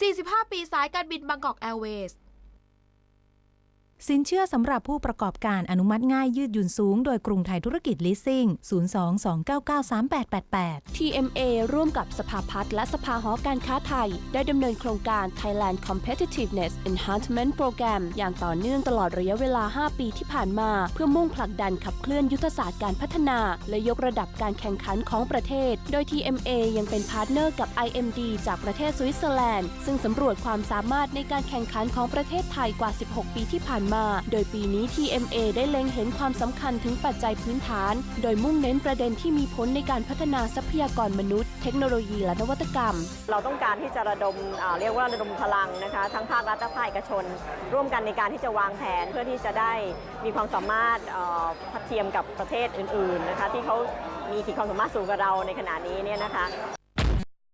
45 ปีสายการบินบางกอกแอร์เวย์ส สินเชื่อสำหรับผู้ประกอบการอนุมัติง่ายยืดหยุ่นสูง โดยกรุงไทยธุรกิจลิสซิ่ง 02-299-3888 TMA ร่วมกับสภาพัฒน์และสภาหอการค้าไทย ได้ดำเนินโครงการ Thailand Competitiveness Enhancement Program อย่างต่อเนื่องตลอดระยะเวลา 5 ปีที่ผ่านมา เพื่อมุ่งผลักดันขับเคลื่อนยุทธศาสตร์การพัฒนา และยกระดับการแข่งขันของประเทศ โดย TMA ยังเป็นพาร์ทเนอร์กับ IMD จากประเทศสวิตเซอร์แลนด์ ซึ่งสำรวจความสามารถในการแข่งขันของประเทศไทยกว่า 16 ปีที่ผ่านมาโดยปีนี้ TMA ได้เล็งเห็นความสำคัญถึงปัจจัยพื้นฐาน โดยมุ่งเน้นประเด็นที่มีผลในการพัฒนาทรัพยากรมนุษย์ เทคโนโลยีและนวัตกรรม เราต้องการที่จะระดมเรียกว่าระดมพลังนะคะ ทั้งภาครัฐและภาคเอกชน ร่วมกันในการที่จะวางแผนเพื่อที่จะได้มีความสามารถเอ่อทัดเทียมกับประเทศอื่นๆนะคะที่เขามีขีดความสามารถสูงกว่าเราในขณะนี้เนี่ยนะคะ